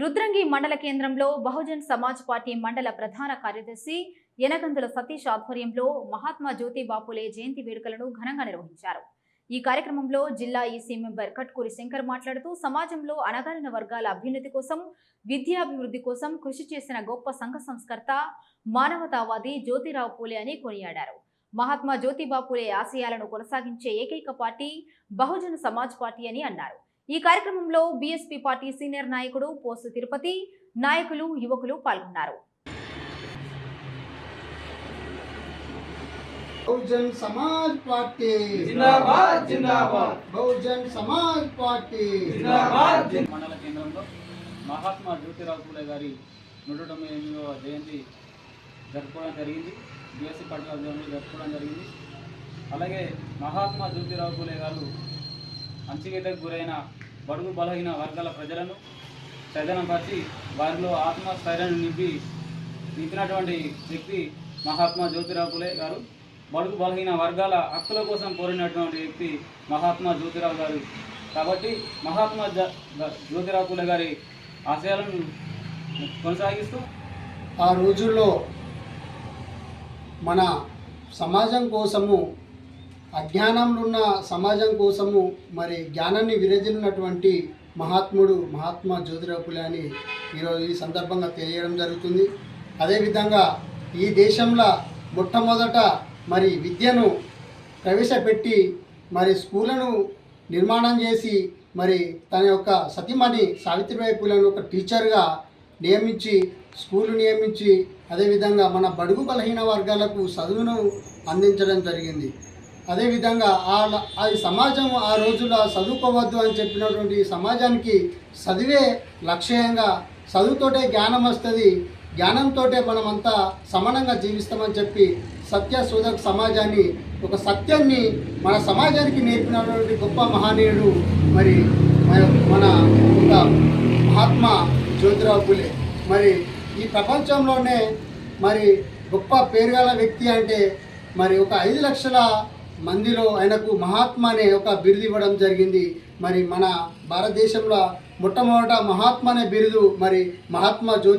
రుద్రంగి మండల కేంద్రంలో బహుజన్ సమాజ్ పార్టీ మండల ప్రధాన కార్యదర్శి యనగందుల సతీష్ ఆధ్వర్యంలో మహాత్మా జ్యోతిబాపులే జయంతి వేడుకలను ఘనంగా నిర్వహించారు. ఈ కార్యక్రమంలో జిల్లా ఈసీ మెంబర్ కట్కూరి శంకర్ మాట్లాడుతూ సమాజంలో అణగారిన వర్గాల అభ్యున్నతి కోసం విద్యాభివృద్ధి కోసం కృషి చేసిన గొప్ప సంఘ సంస్కర్త మానవతావాది జ్యోతిరావు పూలే అని కొనియాడారు. మహాత్మా జ్యోతిబా పూలే ఆశయాలను కొనసాగించే ఏకైక పార్టీ బహుజన సమాజ్ పార్టీ అని అన్నారు. ఈ కార్యక్రమంలో బీఎస్పీ పార్టీ సీనియర్ నాయకుడు పోసు తిరుపతి నాయకులు యువకులు పాల్గొన్నారు. బహుజన్ సమాజ్ పార్టీ. జిందాబాద్ జిందాబాద్. బహుజన్ సమాజ్ పార్టీ. జిందాబాద్ మండల కేంద్రంలో మహాత్మా జ్యోతిరావు పూలే గారి నూట తొంభై ఎనిమిదవ జయంతి జరుపుకోవడం జరిగింది. బీఎస్సీ పార్టీ ఆధ్వర్యంలో జరుపుకోవడం జరిగింది. అలాగే మహాత్మా జ్యోతిరావు పూలే గారు అంచిగీతకు గురైన బడుగు బలహీన వర్గాల ప్రజలను చైతన్యపరిచి వారిలో ఆత్మస్థైర్యాన్ని నింపి నింపినటువంటి వ్యక్తి మహాత్మా జ్యోతిరావు గారు. బడుగు బలహీన వర్గాల హక్కుల కోసం కోరినటువంటి వ్యక్తి మహాత్మా జ్యోతిరావు గారు. కాబట్టి మహాత్మా జ- జ్యోతిరావు గారి ఆశయాలను కొనసాగిస్తూ ఆ రోజుల్లో మన సమాజం కోసము అజ్ఞానంలో ఉన్న సమాజం కోసము మరి జ్ఞానాన్ని విరజిల్లినటువంటి మహాత్ముడు మహాత్మా జ్యోతిరావు పులే అని ఈరోజు ఈ సందర్భంగా తెలియడం జరుగుతుంది. అదేవిధంగా ఈ దేశంలో మొట్టమొదట మరి విద్యను ప్రవేశపెట్టి మరి స్కూళ్ళను నిర్మాణం చేసి మరి తన యొక్క సతీమణి సావిత్రిబాయి పూలను ఒక టీచర్గా నియమించి స్కూలు నియమించి అదేవిధంగా మన బడుగు బలహీన వర్గాలకు చదువును అందించడం జరిగింది. అదేవిధంగా ఆ సమాజం ఆ రోజుల్లో చదువుకోవద్దు అని చెప్పినటువంటి సమాజానికి చదివే లక్ష్యంగా చదువుతోటే జ్ఞానం వస్తుంది జ్ఞానంతో మనమంతా సమానంగా జీవిస్తామని చెప్పి సత్య శోధక సమాజాన్ని ఒక సత్యాన్ని మన సమాజానికి నేర్పినటువంటి గొప్ప మహనీయుడు మరి మన- మన ఒక మహాత్మా జ్యోతిరావు పులే. మరి ఈ ప్రపంచంలోనే మరి గొప్ప పేరుగల వ్యక్తి అంటే మరి ఒక ఐదు లక్షల మందిలో ఆయనకు మహాత్మా అనే ఒక బిరుదు ఇవ్వడం జరిగింది. మరి మన భారతదేశంలో మొట్టమొదట మహాత్మా అనే బిరుదు మరి మహాత్మా జ్యోతి